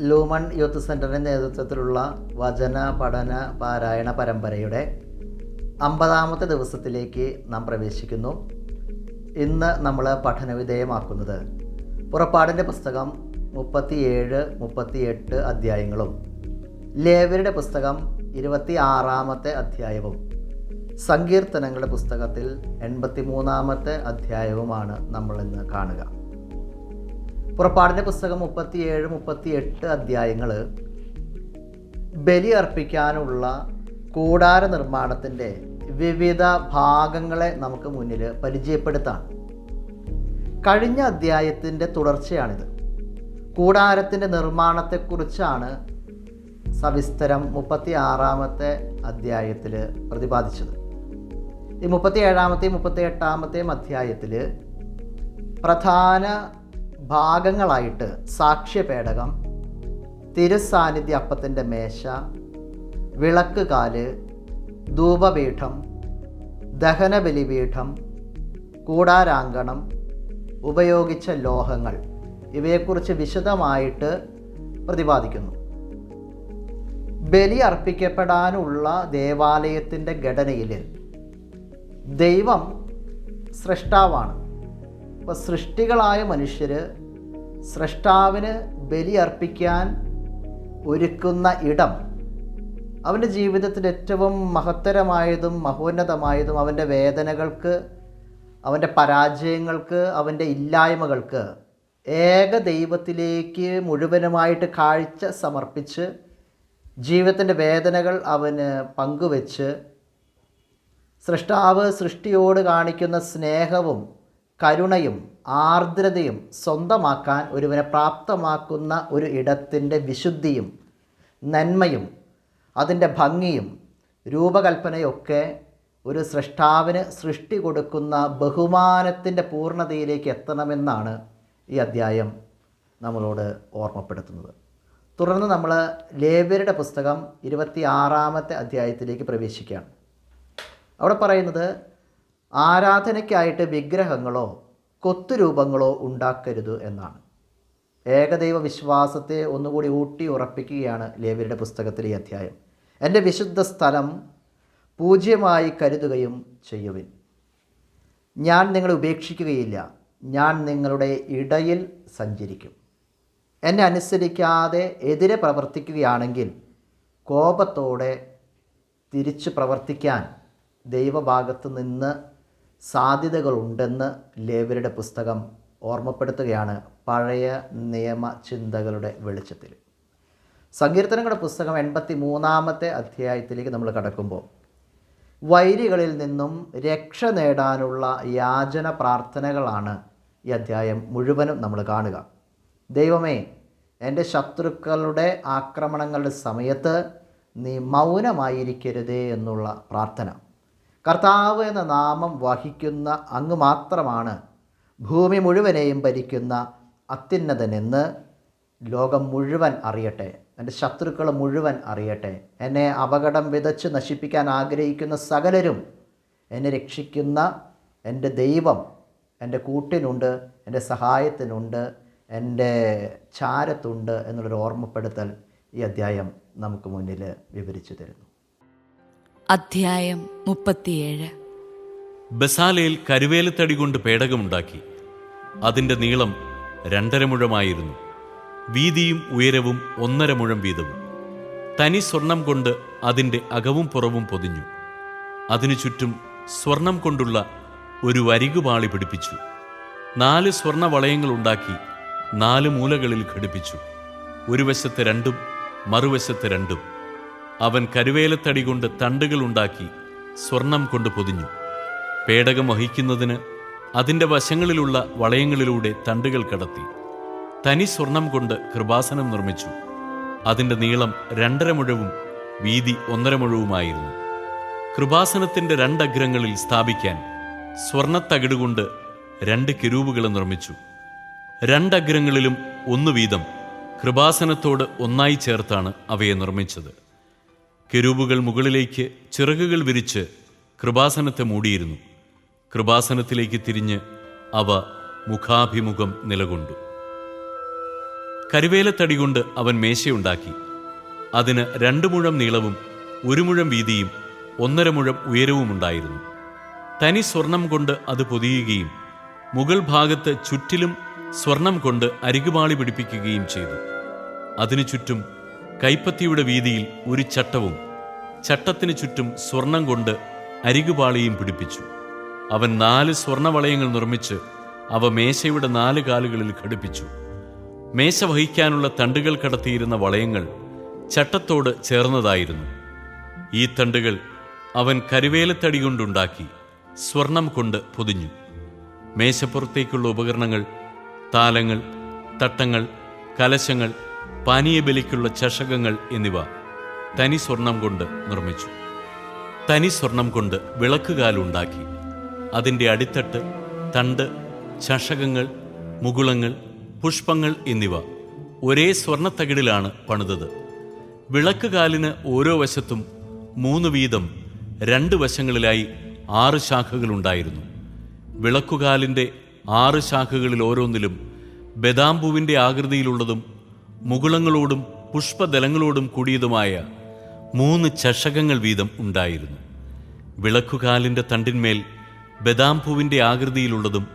Lumen youth സെന്ററിന്റെ നേതൃത്വത്തിലുള്ള വചന പഠന പാരായണ പരമ്പരയുടെ അമ്പതാമത്തെ ദിവസത്തിലേക്ക് നാം പ്രവേശിക്കുന്നു. ഇന്ന് നമ്മൾ പഠനവിധേയമാക്കുന്നത് പുറപ്പാടിന്റെ പുസ്തകം മുപ്പത്തിയേഴ് മുപ്പത്തിയെട്ട് അധ്യായങ്ങളും ലേവരുടെ പുസ്തകം ഇരുപത്തി ആറാമത്തെ അധ്യായവും സങ്കീർത്തനങ്ങളുടെ പുസ്തകത്തിൽ എൺപത്തി മൂന്നാമത്തെ അധ്യായവുമാണ് നമ്മൾ ഇന്ന് കാണുക. പുറപ്പാടിന്റെ പുസ്തകം മുപ്പത്തിയേഴ് മുപ്പത്തിയെട്ട് അധ്യായങ്ങൾ ബലി അർപ്പിക്കാനുള്ള കൂടാര നിർമ്മാണത്തിന്റെ വിവിധ ഭാഗങ്ങളെ നമുക്ക് മുന്നിൽ പരിചയപ്പെടുത്താം. കഴിഞ്ഞ അധ്യായത്തിന്റെ തുടർച്ചയാണിത്. കൂടാരത്തിന്റെ നിർമ്മാണത്തെക്കുറിച്ചാണ് സവിസ്തരം മുപ്പത്തി ആറാമത്തെ അധ്യായത്തിൽ പ്രതിപാദിച്ചത്. ഈ മുപ്പത്തി ഏഴാമത്തെയും മുപ്പത്തി എട്ടാമത്തെയും അധ്യായത്തിൽ പ്രധാന ഭാഗങ്ങളായിട്ട് സാക്ഷ്യപേടകം തിരുസാന്നിധ്യ അപ്പത്തിന്റെ മേശ വിളക്ക് കാൽ ധൂപപീഠം ദഹനബലിപീഠം കൂടാരാങ്കണം ഉപയോഗിച്ച ലോഹങ്ങൾ ഇവയെക്കുറിച്ച് വിശദമായിട്ട് പ്രതിപാദിക്കുന്നു. ബലി അർപ്പിക്കപ്പെടാനുള്ള ദേവാലയത്തിന്റെ ഘടനയിൽ ദൈവം സൃഷ്ടാവാണ്. അപ്പോൾ സൃഷ്ടികളായ മനുഷ്യർ സൃഷ്ടാവിന് ബലിയർപ്പിക്കാൻ ഒരുക്കുന്ന ഇടം അവന്റെ ജീവിതത്തിൽ ഏറ്റവും മഹത്തരമായതും മഹോന്നതമായതും അവന്റെ വേദനകൾക്ക് അവന്റെ പരാജയങ്ങൾക്ക് അവന്റെ ഇല്ലായ്മകൾക്ക് ഏക ദൈവത്തിലേക്ക് മുഴുവനുമായിട്ട് കാഴ്ച സമർപ്പിച്ച് ജീവിതത്തിന്റെ വേദനകൾ അവന് പങ്കുവെച്ച് സൃഷ്ടാവ് സൃഷ്ടിയോട് കാണിക്കുന്ന സ്നേഹവും കരുണയും ആർദ്രതയും സ്വന്തമാക്കാൻ ഒരുവനെ പ്രാപ്തമാക്കുന്ന ഒരു ഇടത്തിന്റെ വിശുദ്ധിയും നന്മയും അതിന്റെ ഭംഗിയും രൂപകൽപ്പനയൊക്കെ ഒരു സൃഷ്ടാവിന് സൃഷ്ടി കൊടുക്കുന്ന ബഹുമാനത്തിന്റെ പൂർണതയിലേക്ക് എത്തണമെന്നാണ് ഈ അദ്ധ്യായം നമ്മളോട് ഓർമ്മപ്പെടുത്തുന്നത്. തുടർന്ന് നമ്മൾ ലേവ്യരുടെ പുസ്തകം ഇരുപത്തി ആറാമത്തെ അധ്യായത്തിലേക്ക് പ്രവേശിക്കുകയാണ്. അവിടെ പറയുന്നത് ആരാധനയ്ക്കായിട്ട് വിഗ്രഹങ്ങളോ കൊത്തുരൂപങ്ങളോ ഉണ്ടാക്കരുത് എന്നാണ്. ഏകദൈവ വിശ്വാസത്തെ ഒന്നുകൂടി ഊട്ടി ഉറപ്പിക്കുകയാണ് ലേവ്യരുടെ പുസ്തകത്തിലെ ഈ അധ്യായം. എന്റെ വിശുദ്ധ സ്ഥലം പൂജ്യമായി കരുതുകയും ചെയ്യുവിൻ. ഞാൻ നിങ്ങളെ ഉപേക്ഷിക്കുകയില്ല. ഞാൻ നിങ്ങളുടെ ഇടയിൽ സഞ്ചരിക്കും. എന്നെ അനുസരിക്കാതെ എതിരെ പ്രവർത്തിക്കുകയാണെങ്കിൽ കോപത്തോടെ തിരിച്ചു പ്രവർത്തിക്കാൻ ദൈവഭാഗത്ത് നിന്ന് സാധ്യതകളുണ്ടെന്ന് ലേവരുടെ പുസ്തകം ഓർമ്മപ്പെടുത്തുകയാണ് പഴയ നിയമ ചിന്തകളുടെ വെളിച്ചത്തിൽ. സങ്കീർത്തനങ്ങളുടെ പുസ്തകം എൺപത്തി മൂന്നാമത്തെ അധ്യായത്തിലേക്ക് നമ്മൾ കടക്കുമ്പോൾ വൈരികളിൽ നിന്നും രക്ഷ നേടാനുള്ള യാചന പ്രാർത്ഥനകളാണ് ഈ അധ്യായം മുഴുവനും നമ്മൾ കാണുക. ദൈവമേ എന്റെ ശത്രുക്കളുടെ ആക്രമണങ്ങളുടെ സമയത്ത് നീ മൗനമായിരിക്കരുതേ എന്നുള്ള പ്രാർത്ഥന. കർത്താവ് എന്ന നാമം വഹിക്കുന്ന അങ്ങ് മാത്രമാണ് ഭൂമി മുഴുവനെയും ഭരിക്കുന്ന അത്യുന്നതനെന്ന് ലോകം മുഴുവൻ അറിയട്ടെ. എന്റെ ശത്രുക്കൾ മുഴുവൻ അറിയട്ടെ. എന്നെ അപകടം വിതച്ച് നശിപ്പിക്കാൻ ആഗ്രഹിക്കുന്ന സകലരും എന്നെ രക്ഷിക്കുന്ന എന്റെ ദൈവം എന്റെ കൂട്ടിനുണ്ട് എന്റെ സഹായത്തിനുണ്ട് എന്റെ ചാരത്തുണ്ട് എന്നുള്ളൊരു ഓർമ്മപ്പെടുത്തൽ ഈ അധ്യായം നമുക്ക് മുന്നിൽ വിവരിച്ചു തരുന്നു. അധ്യായം മുപ്പത്തിയേഴ്. ബസാലയിൽ കരുവേലത്തടി കൊണ്ട് പേടകമുണ്ടാക്കി. അതിന്റെ നീളം രണ്ടര മുഴമായിരുന്നു. വീതിയും ഉയരവും ഒന്നര മുഴം വീതവും. തനി സ്വർണം കൊണ്ട് അതിന്റെ അകവും പുറവും പൊതിഞ്ഞു. അതിനു ചുറ്റും സ്വർണം കൊണ്ടുള്ള ഒരു വരികുപാളി പിടിപ്പിച്ചു. നാല് സ്വർണ വളയങ്ങളുണ്ടാക്കി നാല് മൂലകളിൽ ഘടിപ്പിച്ചു. ഒരു വശത്ത് രണ്ടും മറുവശത്ത് രണ്ടും. അവൻ കരുവേലത്തടി കൊണ്ട് തണ്ടുകൾ ഉണ്ടാക്കി സ്വർണം കൊണ്ട് പൊതിഞ്ഞു. പേടകം വഹിക്കുന്നതിന് അതിന്റെ വശങ്ങളിലുള്ള വളയങ്ങളിലൂടെ തണ്ടുകൾ കടത്തി. തനി സ്വർണം കൊണ്ട് കൃപാസനം നിർമ്മിച്ചു. അതിന്റെ നീളം രണ്ടര മുഴവും വീതി ഒന്നര മുഴവുമായിരുന്നു. കൃപാസനത്തിന്റെ രണ്ടഗ്രങ്ങളിൽ സ്ഥാപിക്കാൻ സ്വർണത്തകിടുകൊണ്ട് രണ്ട് കിരൂപുകളെ നിർമ്മിച്ചു. രണ്ടഗ്രങ്ങളിലും ഒന്നു വീതം കൃപാസനത്തോട് ഒന്നായി ചേർത്താണ് അവയെ നിർമ്മിച്ചത്. കെരൂബുകൾ മുകളിലേക്ക് ചിറകുകൾ വിരിച്ച് കൃപാസനത്തെ മൂടിയിരുന്നു. കൃപാസനത്തിലേക്ക് തിരിഞ്ഞ് അവ മുഖാഭിമുഖം നിലകൊണ്ടു. കരുവേലത്തടി കൊണ്ട് അവൻ മേശയുണ്ടാക്കി. അതിന് രണ്ട് മുഴം നീളവും ഒരു മുഴം വീതിയും ഒന്നര മുഴം ഉയരവുമുണ്ടായിരുന്നു തനി സ്വർണം കൊണ്ട് അത് പൊതിയുകയും മുകൾ ഭാഗത്ത് ചുറ്റിലും സ്വർണം കൊണ്ട് അരികുപാളി പിടിപ്പിക്കുകയും ചെയ്തു. അതിനു ചുറ്റും കൈപ്പത്തിയുടെ വീതിയിൽ ഒരു ചട്ടവും ചട്ടത്തിന് ചുറ്റും സ്വർണം കൊണ്ട് അരികുപാളിയും പിടിപ്പിച്ചു. അവൻ നാല് സ്വർണവളയങ്ങൾ നിർമ്മിച്ച് അവ മേശയുടെ നാല് കാലുകളിൽ ഘടിപ്പിച്ചു. മേശ വഹിക്കാനുള്ള തണ്ടുകൾ കടത്തിയിരുന്ന വളയങ്ങൾ ചട്ടത്തോട് ചേർന്നതായിരുന്നു. ഈ തണ്ടുകൾ അവൻ കരുവേലത്തടി കൊണ്ടുണ്ടാക്കി സ്വർണം കൊണ്ട് പൊതിഞ്ഞു. മേശപ്പുറത്തേക്കുള്ള ഉപകരണങ്ങൾ താലങ്ങൾ തട്ടങ്ങൾ കലശങ്ങൾ പാനീയബലിക്കുള്ള ചഷകങ്ങൾ എന്നിവ തനി സ്വർണം കൊണ്ട് നിർമ്മിച്ചു. തനി സ്വർണം കൊണ്ട് വിളക്കുകാലുണ്ടാക്കി അതിന്റെ അടിത്തട്ട് തണ്ട് ചഷകങ്ങൾ മുകുളങ്ങൾ പുഷ്പങ്ങൾ എന്നിവ ഒരേ സ്വർണത്തകിടിലാണ് പണിതത്. വിളക്കുകാലിന് ഓരോ വശത്തും മൂന്ന് വീതം രണ്ട് വശങ്ങളിലായി ആറ് ശാഖകളുണ്ടായിരുന്നു വിളക്കുകാലിന്റെ ആറ് ശാഖകളിൽ ഓരോന്നിലും ബദാംബുവിന്റെ ആകൃതിയിലുള്ളതും മുകുളങ്ങളോടും പുഷ്പദലങ്ങളോടും കൂടിയതുമായ മൂന്ന് ചഷകങ്ങൾ വീതം ഉണ്ടായിരുന്നു. വിളക്കുകാലിന്റെ തണ്ടിന്മേൽ ബദാം പൂവിന്റെ ആകൃതിയിലുള്ളതും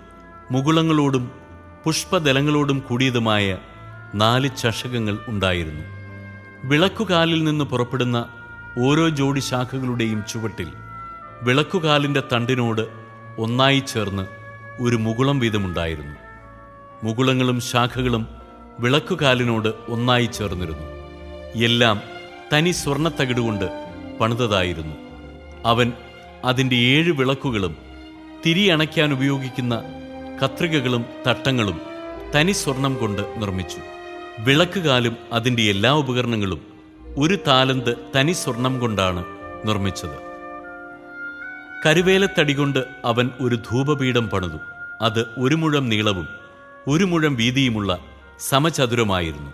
മുകുളങ്ങളോടും പുഷ്പദലങ്ങളോടും കൂടിയതുമായ നാല് ചഷകങ്ങൾ ഉണ്ടായിരുന്നു. വിളക്കുകാലിൽ നിന്ന് പുറപ്പെടുന്ന ഓരോ ജോഡി ശാഖകളുടെയും ചുവട്ടിൽ വിളക്കുകാലിന്റെ തണ്ടിനോട് ഒന്നായി ചേർന്ന് ഒരു മുകുളം വീതമുണ്ടായിരുന്നു. മുകുളങ്ങളും ശാഖകളും വിളക്കുകാലിനോട് ഒന്നായി ചേർന്നിരുന്നു. എല്ലാം തനി സ്വർണത്തകിടുകൊണ്ട് പണിതതായിരുന്നു. അവൻ അതിന്റെ ഏഴ് വിളക്കുകളും തിരി അണയ്ക്കാൻ ഉപയോഗിക്കുന്ന കത്രികകളും തട്ടങ്ങളും തനി സ്വർണം കൊണ്ട് നിർമ്മിച്ചു. വിളക്കുകാലും അതിന്റെ എല്ലാ ഉപകരണങ്ങളും ഒരു താലന്ത് തനി സ്വർണം കൊണ്ടാണ് നിർമ്മിച്ചത്. കരുവേലത്തടി കൊണ്ട് അവൻ ഒരു ധൂപപീഠം പണിതു. അത് ഒരു മുഴം നീളവും ഒരു മുഴം വീതിയുമുള്ള സമചതുരമായിരുന്നു.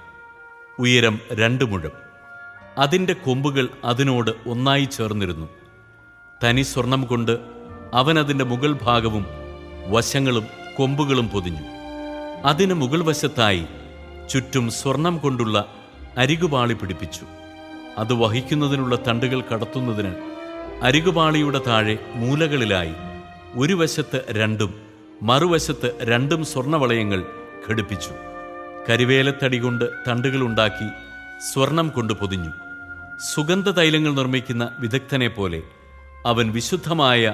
ഉയരം രണ്ട് മുഴം. അതിന്റെ കൊമ്പുകൾ അതിനോട് ഒന്നായി ചേർന്നിരുന്നു. തനി സ്വർണം കൊണ്ട് അവൻ അതിന്റെ മുകൾ ഭാഗവും വശങ്ങളും കൊമ്പുകളും പൊതിഞ്ഞു. അതിന് മുകൾ വശത്തായി ചുറ്റും സ്വർണം കൊണ്ടുള്ള അരികുപാളി പിടിപ്പിച്ചു. അത് വഹിക്കുന്നതിനുള്ള തണ്ടുകൾ കടത്തുന്നതിന് അരികുപാളിയുടെ താഴെ മൂലകളിലായി ഒരു വശത്ത് രണ്ടും മറുവശത്ത് രണ്ടും സ്വർണവളയങ്ങൾ ഘടിപ്പിച്ചു. കരിവേലത്തടി കൊണ്ട് തണ്ടുകളുണ്ടാക്കി സ്വർണം കൊണ്ട് പൊതിഞ്ഞു. സുഗന്ധ തൈലങ്ങൾ നിർമ്മിക്കുന്ന വിദഗ്ധനെ പോലെ അവൻ വിശുദ്ധമായ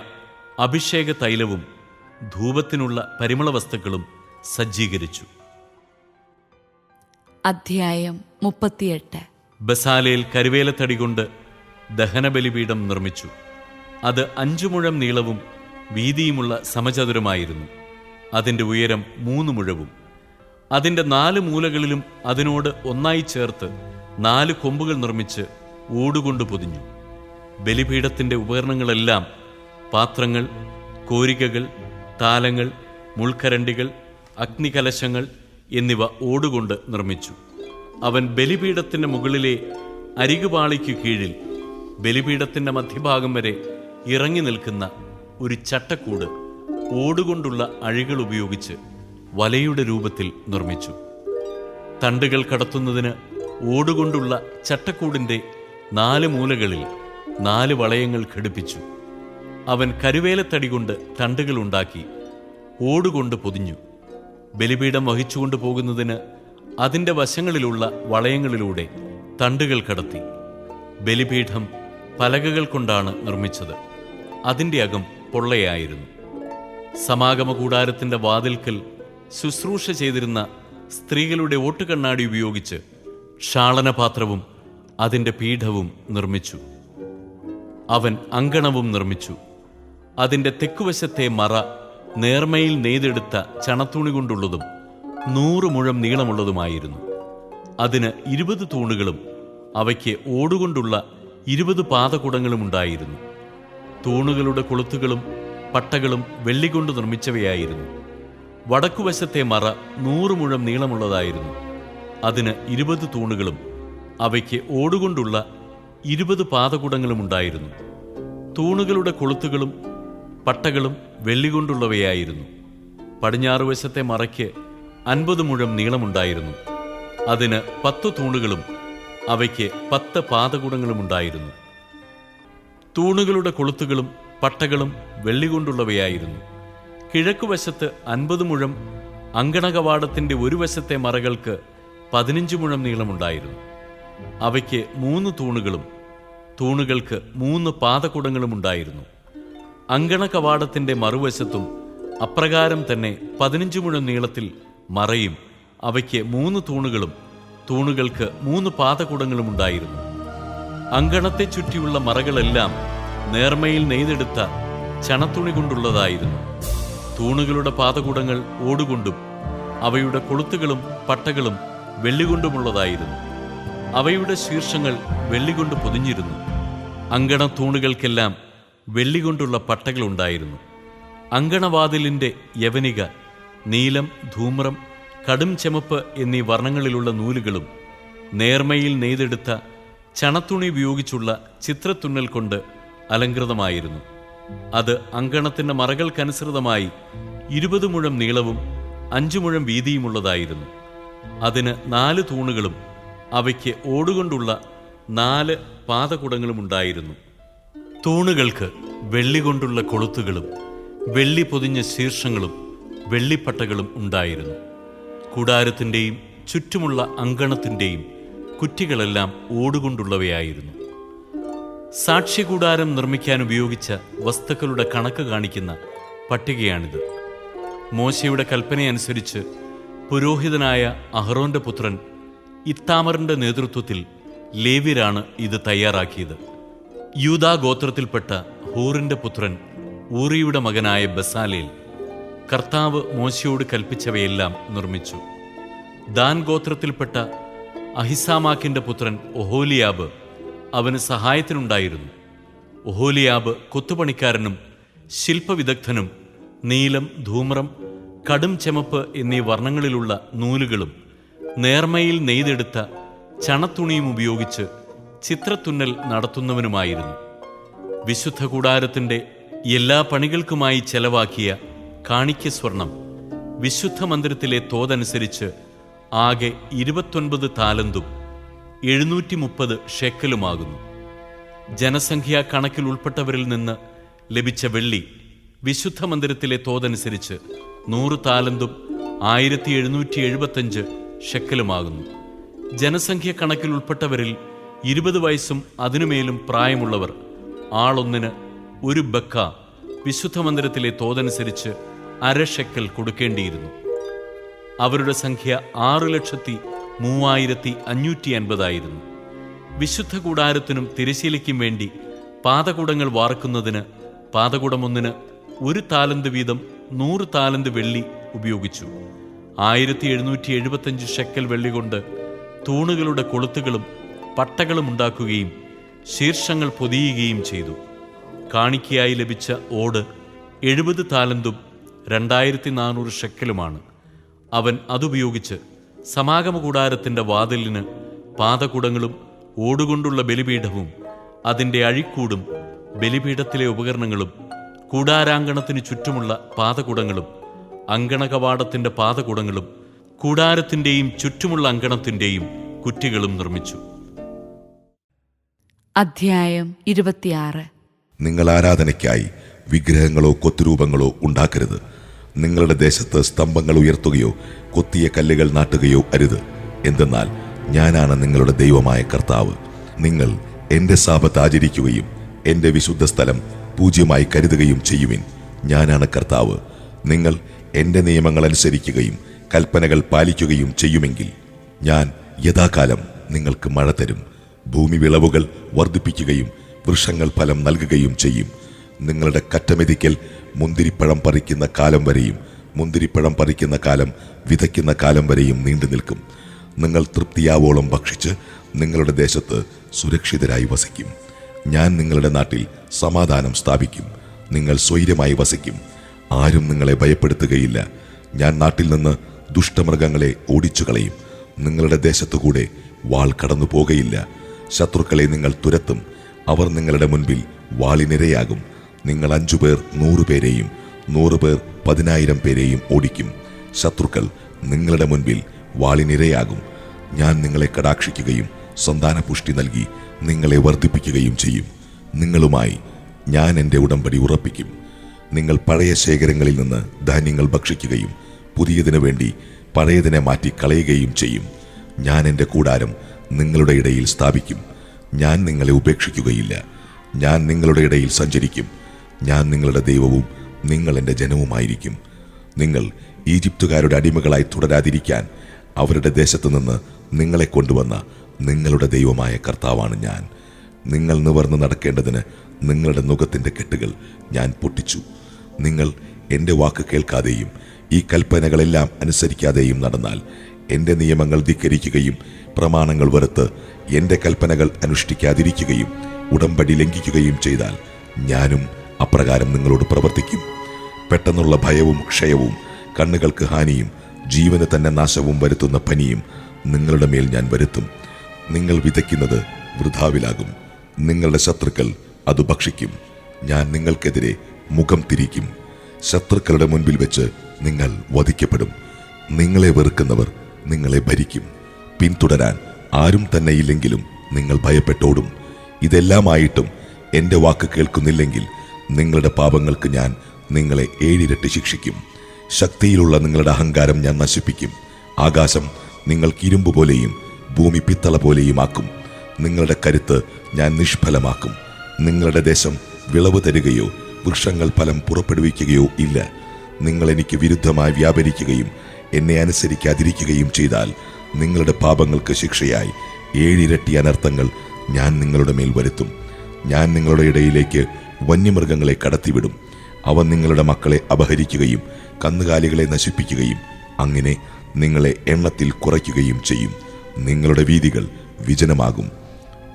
അഭിഷേക തൈലവും ധൂപത്തിനുള്ള പരിമള വസ്തുക്കളും സജ്ജീകരിച്ചു. അധ്യായം മുപ്പത്തിയെട്ട്. ബസാലയിൽ കരുവേലത്തടി കൊണ്ട് ദഹനബലിപീഠം നിർമ്മിച്ചു. അത് അഞ്ചു മുഴം നീളവും വീതിയുമുള്ള സമചതുരമായിരുന്നു. അതിന്റെ ഉയരം മൂന്ന് മുഴവും. അതിന്റെ നാല് മൂലകളിലും അതിനോട് ഒന്നായി ചേർത്ത് നാല് കൊമ്പുകൾ നിർമ്മിച്ച് ഓടുകൊണ്ട് പൊതിഞ്ഞു. ബലിപീഠത്തിന്റെ ഉപകരണങ്ങളെല്ലാം പാത്രങ്ങൾ കോരികകൾ താലങ്ങൾ മുൾക്കരണ്ടികൾ അഗ്നികലശങ്ങൾ എന്നിവ ഓടുകൊണ്ട് നിർമ്മിച്ചു. അവൻ ബലിപീഠത്തിന്റെ മുകളിലെ അരികുപാളിക്കു കീഴിൽ ബലിപീഠത്തിന്റെ മധ്യഭാഗം വരെ ഇറങ്ങി നിൽക്കുന്ന ഒരു ചട്ടക്കൂട് ഓടുകൊണ്ടുള്ള അഴികൾ ഉപയോഗിച്ച് വലയുടെ രൂപത്തിൽ നിർമ്മിച്ചു. തണ്ടുകൾ കടത്തുന്നതിന് ഓടുകൊണ്ടുള്ള ചട്ടക്കൂടിന്റെ നാല് മൂലകളിൽ നാല് വളയങ്ങൾ ഘടിപ്പിച്ചു. അവൻ കരുവേലത്തടി കൊണ്ട് തണ്ടുകൾ ഉണ്ടാക്കി ഓടുകൊണ്ട് പൊതിഞ്ഞു. ബലിപീഠം വഹിച്ചുകൊണ്ട് പോകുന്നതിന് അതിന്റെ വശങ്ങളിലുള്ള വളയങ്ങളിലൂടെ തണ്ടുകൾ കടത്തി. ബലിപീഠം പലകകൾ കൊണ്ടാണ് നിർമ്മിച്ചത്. അതിന്റെ അകം പൊള്ളയായിരുന്നു. സമാഗമ കൂടാരത്തിന്റെ വാതിൽക്കൽ ശുശ്രൂഷ ചെയ്തിരുന്ന സ്ത്രീകളുടെ ഓട്ടുകണ്ണാടി ഉപയോഗിച്ച് ക്ഷാളനപാത്രവും അതിന്റെ പീഠവും നിർമ്മിച്ചു. അവൻ അങ്കണവും നിർമ്മിച്ചു. അതിന്റെ തെക്കുവശത്തെ മറ നേർമയിൽ നെയ്തെടുത്ത ചണത്തുണി കൊണ്ടുള്ളതും നൂറ് മുഴം നീളമുള്ളതുമായിരുന്നു. അതിന് ഇരുപത് തൂണുകളും അവയ്ക്ക് ഓടുകൊണ്ടുള്ള ഇരുപത് പാതകുടങ്ങളും ഉണ്ടായിരുന്നു. തൂണുകളുടെ കൊളുത്തുകളും പട്ടകളും വെള്ളികൊണ്ട് നിർമ്മിച്ചവയായിരുന്നു. വടക്കുവശത്തെ മറ നൂറ് മുഴം നീളമുള്ളതായിരുന്നു. അതിന് ഇരുപത് തൂണുകളും അവയ്ക്ക് ഓടുകൊണ്ടുള്ള ഇരുപത് പാതകുടങ്ങളും ഉണ്ടായിരുന്നു. തൂണുകളുടെ കൊളുത്തുകളും പട്ടകളും വെള്ളികൊണ്ടുള്ളവയായിരുന്നു. പടിഞ്ഞാറ് വശത്തെ മറയ്ക്ക് അൻപത് മുഴം നീളമുണ്ടായിരുന്നു. അതിന് പത്ത് തൂണുകളും അവയ്ക്ക് പത്ത് പാതകുടങ്ങളും ഉണ്ടായിരുന്നു. തൂണുകളുടെ കൊളുത്തുകളും പട്ടകളും വെള്ളികൊണ്ടുള്ളവയായിരുന്നു. കിഴക്കുവശത്ത് അൻപത് മുഴം അങ്കണകവാടത്തിന്റെ ഒരു വശത്തെ മറകൾക്ക് പതിനഞ്ച് മുഴം നീളമുണ്ടായിരുന്നു. അവയ്ക്ക് മൂന്ന് തൂണുകളും തൂണുകൾക്ക് മൂന്ന് പാതകുടങ്ങളും ഉണ്ടായിരുന്നു. അങ്കണ കവാടത്തിന്റെ മറുവശത്തും അപ്രകാരം തന്നെ പതിനഞ്ച് മുഴം നീളത്തിൽ മറയും അവയ്ക്ക് മൂന്ന് തൂണുകളും തൂണുകൾക്ക് മൂന്ന് പാതകുടങ്ങളും ഉണ്ടായിരുന്നു. അങ്കണത്തെ ചുറ്റിയുള്ള മറകളെല്ലാം നേർമയിൽ നെയ്തെടുത്ത ചണത്തുണി കൊണ്ടുള്ളതായിരുന്നു. തൂണുകളുടെ പാതകൂടങ്ങൾ ഓടുകൊണ്ടും അവയുടെ കൊളുത്തുകളും പട്ടകളും വെള്ളികൊണ്ടുമുള്ളതായിരുന്നു. അവയുടെ ശീർഷങ്ങൾ വെള്ളികൊണ്ട് പൊതിഞ്ഞിരുന്നു. അങ്കണ തൂണുകൾക്കെല്ലാം വെള്ളികൊണ്ടുള്ള പട്ടകളുണ്ടായിരുന്നു. അങ്കണവാതിലിന്റെ യവനിക നീലം ധൂമ്രം കടും ചെമപ്പ് എന്നീ വർണങ്ങളിലുള്ള നൂലുകളും നേർമയിൽ നെയ്തെടുത്ത ചണത്തുണി ഉപയോഗിച്ചുള്ള ചിത്രത്തുന്നൽ കൊണ്ട് അലങ്കൃതമായിരുന്നു. അത് അങ്കണത്തിന്റെ മറകൾക്കനുസൃതമായി ഇരുപത് മുഴം നീളവും അഞ്ചു മുഴം വീതിയുമുള്ളതായിരുന്നു. അതിന് നാല് തൂണുകളും അവയ്ക്ക് ഓടുകൊണ്ടുള്ള നാല് പാതകുടങ്ങളും ഉണ്ടായിരുന്നു. തൂണുകൾക്ക് വെള്ളി കൊണ്ടുള്ള കൊളുത്തുകളും വെള്ളി പൊതിഞ്ഞ ശീർഷങ്ങളും വെള്ളിപ്പട്ടകളും ഉണ്ടായിരുന്നു. കൂടാരത്തിന്റെയും ചുറ്റുമുള്ള അങ്കണത്തിന്റെയും കുറ്റികളെല്ലാം ഓടുകൊണ്ടുള്ളവയായിരുന്നു. സാക്ഷ്യകൂടാരം നിർമ്മിക്കാൻ ഉപയോഗിച്ച വസ്തുക്കളുടെ കണക്ക് കാണിക്കുന്ന പട്ടികയാണിത്. മോശയുടെ കൽപ്പനയനുസരിച്ച് പുരോഹിതനായ അഹ്റോന്റെ പുത്രൻ ഇത്താമറിന്റെ നേതൃത്വത്തിൽ ലേവ്യരാണ് ഇത് തയ്യാറാക്കിയത്. യൂതാ ഗോത്രത്തിൽപ്പെട്ട ഹൂറിന്റെ പുത്രൻ ഊറിയുടെ മകനായ ബസാലയിൽ കർത്താവ് മോശയോട് കൽപ്പിച്ചവയെല്ലാം നിർമ്മിച്ചു. ദാൻ ഗോത്രത്തിൽപ്പെട്ട അഹിസാമാക്കിന്റെ പുത്രൻ ഒഹോലിയാബ് അവന് സഹായത്തിനുണ്ടായിരുന്നു. ഒഹോലിയാബ് കൊത്തുപണിക്കാരനും ശില്പവിദഗ്ധനും നീലം ധൂമ്രം കടും ചെമപ്പ് എന്നീ വർണങ്ങളിലുള്ള നൂലുകളും നേർമയിൽ നെയ്തെടുത്ത ചണത്തുണിയും ഉപയോഗിച്ച് ചിത്രത്തുന്നൽ നടത്തുന്നവനുമായിരുന്നു. വിശുദ്ധ കൂടാരത്തിന്റെ എല്ലാ പണികൾക്കുമായി ചെലവാക്കിയ കാണിക്ക സ്വർണം വിശുദ്ധ മന്ദിരത്തിലെ തോതനുസരിച്ച് ആകെ ഇരുപത്തൊൻപത് താലന്തും എഴുന്നൂറ്റി മുപ്പത് ഷെക്കലുമാകുന്നു. ജനസംഖ്യാ കണക്കിൽ ഉൾപ്പെട്ടവരിൽ നിന്ന് ലഭിച്ച വെള്ളി വിശുദ്ധ മന്ദിരത്തിലെ തോതനുസരിച്ച് നൂറ് താലന്തും ആയിരത്തി എഴുന്നൂറ്റി എഴുപത്തഞ്ച് ഷെക്കലുമാകുന്നു. ജനസംഖ്യ കണക്കിൽ ഉൾപ്പെട്ടവരിൽ ഇരുപത് വയസ്സും അതിനുമേലും പ്രായമുള്ളവർ ആളൊന്നിന് ഒരു ബക്ക വിശുദ്ധ മന്ദിരത്തിലെ തോതനുസരിച്ച് അര ഷെക്കൽ കൊടുക്കേണ്ടിയിരുന്നു. അവരുടെ സംഖ്യ ആറ് ലക്ഷത്തി മൂവായിരത്തി അഞ്ഞൂറ്റി അൻപതായിരുന്നു വിശുദ്ധ കൂടാരത്തിനും തിരശീലയ്ക്കും വേണ്ടി പാതകുടങ്ങൾ വാർക്കുന്നതിന് പാതകുടമൊന്നിന് ഒരു താലന്ത് വീതം നൂറ് താലന്ത് വെള്ളി ഉപയോഗിച്ചു. ആയിരത്തി എഴുന്നൂറ്റി എഴുപത്തഞ്ച് ഷെക്കൽ വെള്ളി കൊണ്ട് തൂണുകളുടെ കൊളുത്തുകളും പട്ടകളും ഉണ്ടാക്കുകയും ശീർഷങ്ങൾ പൊതിയുകയും ചെയ്തു. കാണിക്കയായി ലഭിച്ച ഓട് എഴുപത് താലന്തും രണ്ടായിരത്തി നാനൂറ് ഷെക്കലുമാണ്. അവൻ അതുപയോഗിച്ച് സമാഗമ കൂടാരത്തിന്റെ വാതിലിന് പാതകുടങ്ങളും ഓടുകൊണ്ടുള്ള ബലിപീഠവും അതിന്റെ അഴിക്കൂടും ബലിപീഠത്തിലെ ഉപകരണങ്ങളും കൂടാരാങ്കണത്തിന് ചുറ്റുമുള്ള പാതകുടങ്ങളും അങ്കണകവാടത്തിന്റെ പാതകുടങ്ങളും കൂടാരത്തിന്റെയും ചുറ്റുമുള്ള അങ്കണത്തിന്റെയും കുറ്റികളും നിർമ്മിച്ചു. അധ്യായം ഇരുപത്തിയാറ്. നിങ്ങൾ ആരാധനയ്ക്കായി വിഗ്രഹങ്ങളോ കൊത്തുരൂപങ്ങളോ ഉണ്ടാക്കരുത്. നിങ്ങളുടെ ദേശത്ത് സ്തംഭങ്ങൾ ഉയർത്തുകയോ കൊത്തിയ കല്ലുകൾ നാട്ടുകയോ അരുത്. എന്തെന്നാൽ ഞാനാണ് നിങ്ങളുടെ ദൈവമായ കർത്താവ്. നിങ്ങൾ എന്റെ സാപത്ത് ആചരിക്കുകയും എന്റെ വിശുദ്ധ സ്ഥലം പൂജ്യമായി കരുതുകയും ചെയ്യുവിൻ. ഞാനാണ് കർത്താവ്. നിങ്ങൾ എന്റെ നിയമങ്ങൾ അനുസരിക്കുകയും കൽപ്പനകൾ പാലിക്കുകയും ചെയ്യുമെങ്കിൽ ഞാൻ യഥാകാലം നിങ്ങൾക്ക് മഴ തരും. ഭൂമി വിളവുകൾ വർദ്ധിപ്പിക്കുകയും വൃക്ഷങ്ങൾ ഫലം നൽകുകയും ചെയ്യും. നിങ്ങളുടെ കറ്റമെതിക്കൽ മുന്തിരിപ്പഴം പറിക്കുന്ന കാലം വരെയും മുന്തിരിപ്പഴം പറിക്കുന്ന കാലം വിതയ്ക്കുന്ന കാലം വരെയും നീണ്ടു നിൽക്കും. നിങ്ങൾ തൃപ്തിയാവോളം ഭക്ഷിച്ച് നിങ്ങളുടെ ദേശത്ത് സുരക്ഷിതരായി വസിക്കും. ഞാൻ നിങ്ങളുടെ നാട്ടിൽ സമാധാനം സ്ഥാപിക്കും. നിങ്ങൾ സ്വൈര്യമായി വസിക്കും. ആരും നിങ്ങളെ ഭയപ്പെടുത്തുകയില്ല. ഞാൻ നാട്ടിൽ നിന്ന് ദുഷ്ടമൃഗങ്ങളെ ഓടിച്ചു കളയും നിങ്ങളുടെ ദേശത്തുകൂടെ വാൾ കടന്നു പോകയില്ല ശത്രുക്കളെ നിങ്ങൾ തുരത്തും. അവർ നിങ്ങളുടെ മുൻപിൽ വാളിനിരയാകും. നിങ്ങൾ അഞ്ചു പേർ നൂറുപേരെയും നൂറ് പേർ പതിനായിരം പേരെയും ഓടിക്കും. ശത്രുക്കൾ നിങ്ങളുടെ മുൻപിൽ വാളിനിരയാകും ഞാൻ നിങ്ങളെ കടാക്ഷിക്കുകയും സന്താനപുഷ്ടി നൽകി നിങ്ങളെ വർദ്ധിപ്പിക്കുകയും ചെയ്യും. നിങ്ങളുമായി ഞാൻ എന്റെ ഉടമ്പടി ഉറപ്പിക്കും. നിങ്ങൾ പഴയ ശേഖരങ്ങളിൽ നിന്ന് ധാന്യങ്ങൾ ഭക്ഷിക്കുകയും പുതിയതിനു വേണ്ടി പഴയതിനെ മാറ്റി കളയുകയും ചെയ്യും. ഞാൻ എന്റെ കൂടാരം നിങ്ങളുടെ ഇടയിൽ സ്ഥാപിക്കും. ഞാൻ നിങ്ങളെ ഉപേക്ഷിക്കുകയില്ല. ഞാൻ നിങ്ങളുടെ ഇടയിൽ സഞ്ചരിക്കും. ഞാൻ നിങ്ങളുടെ ദൈവവും നിങ്ങൾ എന്റെ ജനവുമായിരിക്കും. നിങ്ങൾ ഈജിപ്തുകാരുടെ അടിമകളായി തുടരാതിരിക്കാൻ അവരുടെ ദേശത്തു നിന്ന് നിങ്ങളെ കൊണ്ടുവന്ന നിങ്ങളുടെ ദൈവമായ കർത്താവാണ് ഞാൻ. നിങ്ങൾ നിവർന്ന് നടക്കേണ്ടതിന് നിങ്ങളുടെ നുഖത്തിന്റെ കെട്ടുകൾ ഞാൻ പൊട്ടിച്ചു. നിങ്ങൾ എന്റെ വാക്ക് കേൾക്കാതെയും ഈ കൽപ്പനകളെല്ലാം അനുസരിക്കാതെയും നടന്നാൽ എന്റെ നിയമങ്ങൾ ധിക്കരിക്കുകയും പ്രമാണങ്ങൾ വെറുത്ത് എന്റെ കൽപ്പനകൾ അനുഷ്ഠിക്കാതിരിക്കുകയും ഉടമ്പടി ലംഘിക്കുകയും ചെയ്താൽ ഞാനും അപ്രകാരം നിങ്ങളോട് പ്രവർത്തിക്കും. പെട്ടെന്നുള്ള ഭയവും ക്ഷയവും കണ്ണുകൾക്ക് ഹാനിയും ജീവന് തന്നെ നാശവും വരുത്തുന്ന പനിയും നിങ്ങളുടെ മേൽ ഞാൻ വരുത്തും. നിങ്ങൾ വിതയ്ക്കുന്നത് വൃഥാവിലാകും. നിങ്ങളുടെ ശത്രുക്കൾ അത് ഭക്ഷിക്കും. ഞാൻ നിങ്ങൾക്കെതിരെ മുഖം തിരിക്കും. ശത്രുക്കളുടെ മുൻപിൽ വെച്ച് നിങ്ങൾ വധിക്കപ്പെടും. നിങ്ങളെ വെറുക്കുന്നവർ നിങ്ങളെ ഭരിക്കും. പിന്തുടരാൻ ആരും തന്നെ ഇല്ലെങ്കിലും നിങ്ങൾ ഭയപ്പെട്ടോടും. ഇതെല്ലാമായിട്ടും എന്റെ വാക്ക് കേൾക്കുന്നില്ലെങ്കിൽ നിങ്ങളുടെ പാപങ്ങൾക്ക് ഞാൻ നിങ്ങളെ ഏഴിരട്ടി ശിക്ഷിക്കും. ശക്തിയിലുള്ള നിങ്ങളുടെ അഹങ്കാരം ഞാൻ നശിപ്പിക്കും. ആകാശം നിങ്ങൾക്ക് ഇരുമ്പ് പോലെയും ഭൂമി പിത്തള പോലെയും ആക്കും നിങ്ങളുടെ കരുത്ത് ഞാൻ നിഷ്ഫലമാക്കും. നിങ്ങളുടെ ദേശം വിളവ് തരികയോ വൃക്ഷങ്ങൾ ഫലം പുറപ്പെടുവിക്കുകയോ ഇല്ല. നിങ്ങൾ എനിക്ക് വിരുദ്ധമായി വ്യാപരിക്കുകയും എന്നെ അനുസരിക്കാതിരിക്കുകയും ചെയ്താൽ നിങ്ങളുടെ പാപങ്ങൾക്ക് ശിക്ഷയായി. ഏഴിരട്ടി അനർത്ഥങ്ങൾ ഞാൻ നിങ്ങളുടെ മേൽ വരുത്തും. ഞാൻ നിങ്ങളുടെ ഇടയിലേക്ക് വന്യമൃഗങ്ങളെ കടത്തിവിടും. അവ നിങ്ങളുടെ മക്കളെ അപഹരിക്കുകയും കന്നുകാലികളെ നശിപ്പിക്കുകയും അങ്ങനെ നിങ്ങളെ എണ്ണത്തിൽ കുറയ്ക്കുകയും ചെയ്യും. നിങ്ങളുടെ വീതികൾ വിജനമാകും.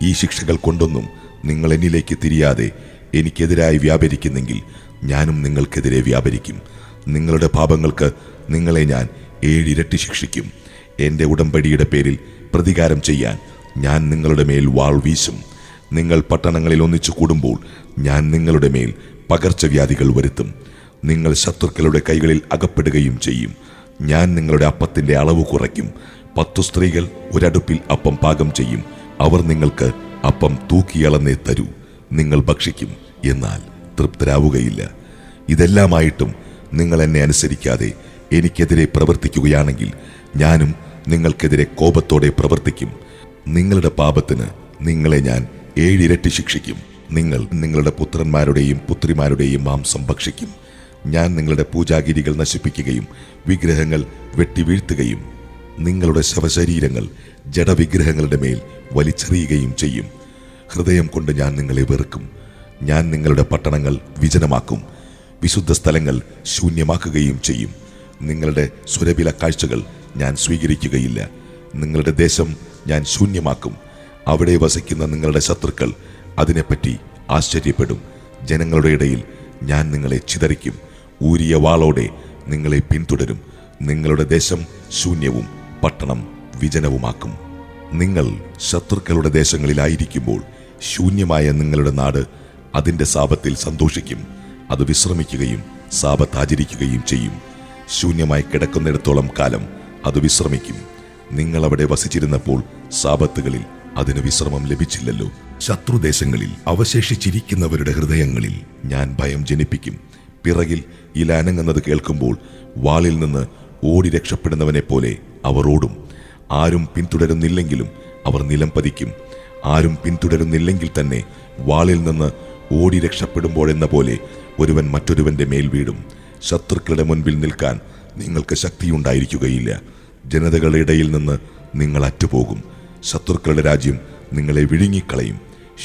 ഈ ശിക്ഷകൾ കൊണ്ടൊന്നും നിങ്ങൾ എന്നിലേക്ക് തിരിയാതെ എനിക്കെതിരായി വ്യാപരിക്കുന്നെങ്കിൽ ഞാനും നിങ്ങൾക്കെതിരെ വ്യാപരിക്കും. നിങ്ങളുടെ പാപങ്ങൾക്ക് നിങ്ങളെ ഞാൻ ഏഴിരട്ടി ശിക്ഷിക്കും. എന്റെ ഉടമ്പടിയുടെ പേരിൽ പ്രതികാരം ചെയ്യാൻ ഞാൻ നിങ്ങളുടെ മേൽ വാൾ വീശും. നിങ്ങൾ പട്ടണങ്ങളിൽ ഒന്നിച്ചു കൂടുമ്പോൾ ഞാൻ നിങ്ങളുടെ മേൽ പകർച്ചവ്യാധികൾ വരുത്തും. നിങ്ങൾ ശത്രുക്കളുടെ കൈകളിൽ അകപ്പെടുകയും ചെയ്യും. ഞാൻ നിങ്ങളുടെ അപ്പത്തിന്റെ അളവ് കുറയ്ക്കും. പത്തു സ്ത്രീകൾ ഒരടുപ്പിൽ അപ്പം പാകം ചെയ്യും. അവർ നിങ്ങൾക്ക് അപ്പം തൂക്കിയളന്നേ തരൂ. നിങ്ങൾ ഭക്ഷിക്കും എന്നാൽ തൃപ്തരാവുകയില്ല. ഇതെല്ലാമായിട്ടും നിങ്ങൾ എന്നെ അനുസരിക്കാതെ എനിക്കെതിരെ പ്രവർത്തിക്കുകയാണെങ്കിൽ ഞാനും നിങ്ങൾക്കെതിരെ കോപത്തോടെ പ്രവർത്തിക്കും. നിങ്ങളുടെ പാപത്തിന് നിങ്ങളെ ഞാൻ ഏഴിരട്ടി ശിക്ഷിക്കും. നിങ്ങൾ നിങ്ങളുടെ പുത്രന്മാരുടെയും പുത്രിമാരുടെയും മാംസം ഭക്ഷിക്കും. ഞാൻ നിങ്ങളുടെ പൂജാഗിരികൾ നശിപ്പിക്കുകയും വിഗ്രഹങ്ങൾ വെട്ടിവീഴ്ത്തുകയും നിങ്ങളുടെ ശവശരീരങ്ങൾ ജഡവിഗ്രഹങ്ങളുടെ മേൽ വലിച്ചെറിയുകയും ചെയ്യും. ഹൃദയം കൊണ്ട് ഞാൻ നിങ്ങളെ വെറുക്കും. ഞാൻ നിങ്ങളുടെ പട്ടണങ്ങൾ വിജനമാക്കും. വിശുദ്ധ സ്ഥലങ്ങൾ ശൂന്യമാക്കുകയും ചെയ്യും. നിങ്ങളുടെ സുരഭില കാഴ്ചകൾ ഞാൻ സ്വീകരിക്കുകയില്ല. നിങ്ങളുടെ ദേശം ഞാൻ ശൂന്യമാക്കും. അവിടെ വസിക്കുന്ന നിങ്ങളുടെ ശത്രുക്കൾ അതിനെപ്പറ്റി ആശ്ചര്യപ്പെടും. ജനങ്ങളുടെ ഇടയിൽ ഞാൻ നിങ്ങളെ ചിതറിക്കും. ഊരിയ വാളോടെ നിങ്ങളെ പിന്തുടരും. നിങ്ങളുടെ ദേശം ശൂന്യവും പട്ടണം വിജനവുമാക്കും. നിങ്ങൾ ശത്രുക്കളുടെ ദേശങ്ങളിലായിരിക്കുമ്പോൾ ശൂന്യമായ നിങ്ങളുടെ നാട് അതിന്റെ സാപത്തിൽ സന്തോഷിക്കും. അത് വിശ്രമിക്കുകയും സാപത്ത് ആചരിക്കുകയും ചെയ്യും. ശൂന്യമായി കിടക്കുന്നിടത്തോളം കാലം അത് വിശ്രമിക്കും. നിങ്ങൾ അവിടെ വസിച്ചിരുന്നപ്പോൾ സാപത്തുകളിൽ അതിന് വിശ്രമം ലഭിച്ചില്ലല്ലോ. ശത്രുദേശങ്ങളിൽ അവശേഷിച്ചിരിക്കുന്നവരുടെ ഹൃദയങ്ങളിൽ ഞാൻ ഭയം ജനിപ്പിക്കും. പിറകിൽ ഇല അനങ്ങുന്നത് കേൾക്കുമ്പോൾ വാളിൽ നിന്ന് ഓടി രക്ഷപ്പെടുന്നവനെ പോലെ അവർ ഓടും. ആരും പിന്തുടരുന്നില്ലെങ്കിലും അവർ നിലം പതിക്കും. ആരും പിന്തുടരുന്നില്ലെങ്കിൽ തന്നെ വാളിൽ നിന്ന് ഓടി രക്ഷപ്പെടുമ്പോഴെന്ന പോലെ ഒരുവൻ മറ്റൊരുവന്റെ മേൽ വീടും ശത്രുക്കളുടെ മുൻപിൽ നിൽക്കാൻ നിങ്ങൾക്ക് ശക്തിയുണ്ടായിരിക്കുകയില്ല. ജനതകളുടെ ഇടയിൽ നിന്ന് നിങ്ങൾ അറ്റുപോകും. ശത്രുക്കളുടെ രാജ്യം നിങ്ങളെ വിഴുങ്ങിക്കളയും.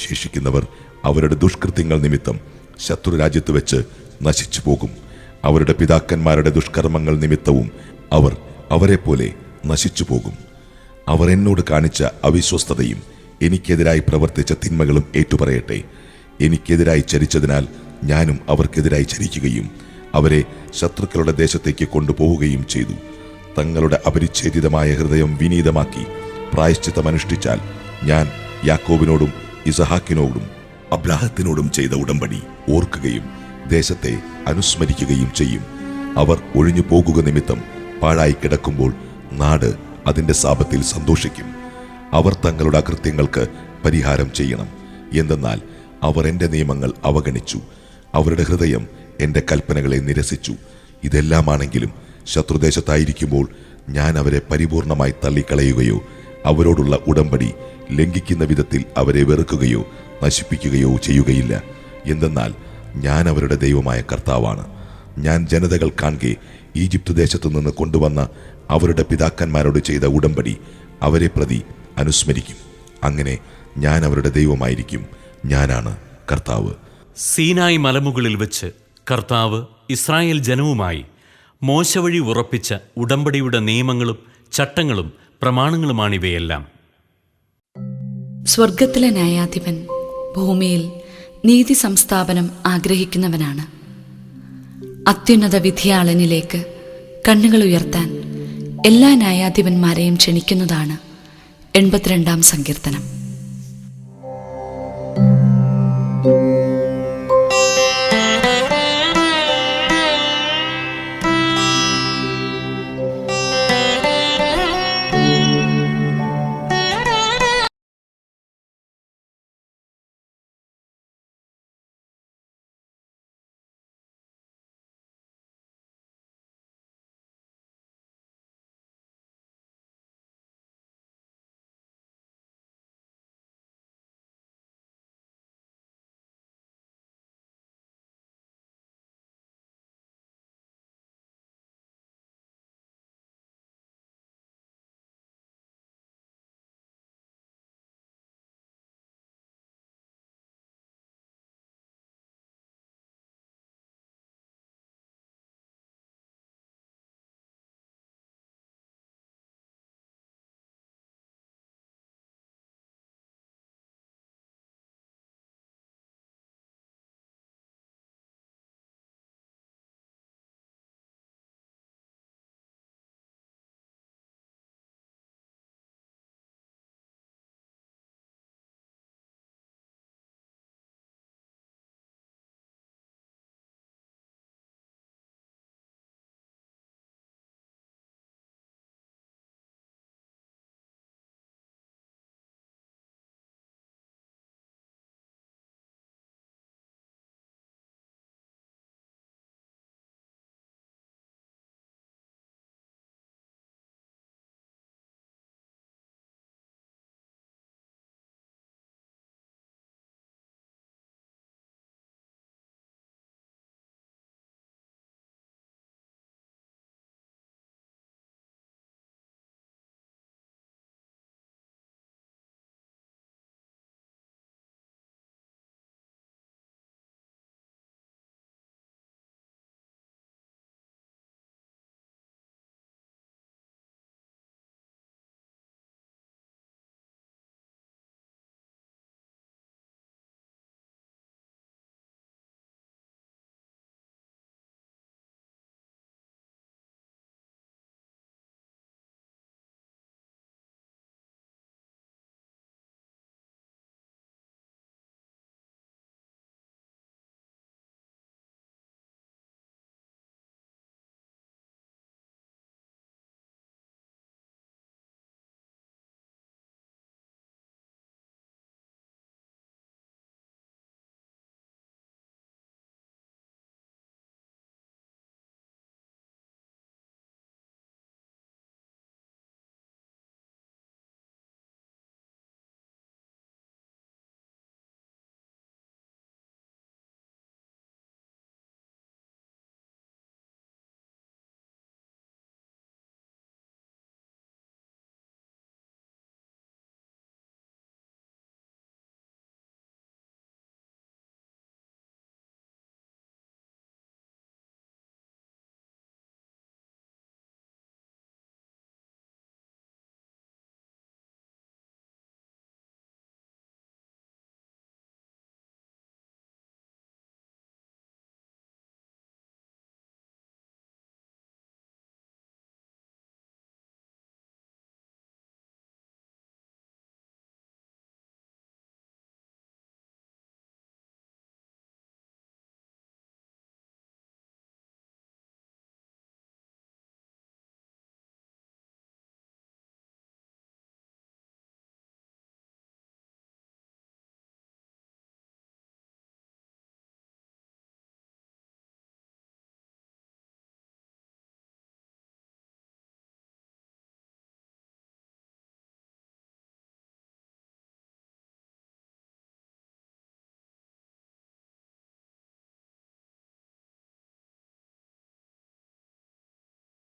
ശേഷിക്കുന്നവർ അവരുടെ ദുഷ്കൃത്യങ്ങൾ നിമിത്തം ശത്രു രാജ്യത്ത് വെച്ച് നശിച്ചു പോകും അവരുടെ പിതാക്കന്മാരുടെ ദുഷ്കർമ്മങ്ങൾ നിമിത്തവും അവർ അവരെ പോലെ നശിച്ചു പോകും അവർ എന്നോട് കാണിച്ച അവിശ്വസ്തതയും എനിക്കെതിരായി പ്രവർത്തിച്ച തിന്മകളും ഏറ്റുപറയട്ടെ. എനിക്കെതിരായി ചരിച്ചതിനാൽ ഞാനും അവർക്കെതിരായി ചരിക്കുകയും അവരെ ശത്രുക്കളുടെ ദേശത്തേക്ക് കൊണ്ടുപോവുകയും ചെയ്തു. തങ്ങളുടെ അപരിച്ഛേദിതമായ ഹൃദയം വിനീതമാക്കി പ്രായശ്ചിത്തം അനുഷ്ഠിച്ചാൽ ഞാൻ യാക്കോബിനോടും ഇസഹാക്കിനോടും അബ്രാഹത്തിനോടും ചെയ്ത ഉടമ്പടി ഓർക്കുകയും ദേശത്തെ അനുസ്മരിക്കുകയും ചെയ്യും. അവർ ഒഴിഞ്ഞു പോകുക നിമിത്തം പാഴായി കിടക്കുമ്പോൾ നാട് അതിന്റെ സാപത്തിൽ സന്തോഷിക്കും. അവർ തങ്ങളുടെ അകൃത്യങ്ങൾക്ക് പരിഹാരം ചെയ്യണം. എന്തെന്നാൽ അവർ എന്റെ നിയമങ്ങൾ അവഗണിച്ചു. അവരുടെ ഹൃദയം എന്റെ കൽപ്പനകളെ നിരസിച്ചു. ഇതെല്ലാമാണെങ്കിലും ശത്രുദേശത്തായിരിക്കുമ്പോൾ ഞാൻ അവരെ പരിപൂർണമായി തള്ളിക്കളയുകയോ അവരോടുള്ള ഉടമ്പടി ലംഘിക്കുന്ന വിധത്തിൽ അവരെ വെറുക്കുകയോ നശിപ്പിക്കുകയോ ചെയ്യുകയില്ല. എന്തെന്നാൽ ഞാൻ അവരുടെ ദൈവമായ കർത്താവാണ്. ഞാൻ ജനതകൾ കാണെ ഈജിപ്ത് ദേശത്തു നിന്ന് കൊണ്ടുവന്ന അവരുടെ പിതാക്കന്മാരോട് ചെയ്ത ഉടമ്പടി അവരെ പ്രതി അനുസ്മരിക്കും. അങ്ങനെ ഞാൻ അവരുടെ ദൈവമായിരിക്കും. ഞാനാണ് കർത്താവ്. സീനായി മലമുകളിൽ വെച്ച് കർത്താവ് ഇസ്രായേൽ ജനവുമായി മോശവഴി ഉറപ്പിച്ച ഉടമ്പടിയുടെ നിയമങ്ങളും ചട്ടങ്ങളും പ്രമാണങ്ങളുമാണിവയെല്ലാം സ്വർഗത്തിലെ ന്യായാധിപൻ ഭൂമിയിൽ നീതി സംസ്ഥാപനം ആഗ്രഹിക്കുന്നവനാണ്. അത്യുന്നത വിധിയാളനിലേക്ക് കണ്ണുകൾ ഉയർത്താൻ എല്ലാ ന്യായാധിപന്മാരെയും ക്ഷണിക്കുന്നതാണ് എൺപത്തിരണ്ടാം സങ്കീർത്തനം.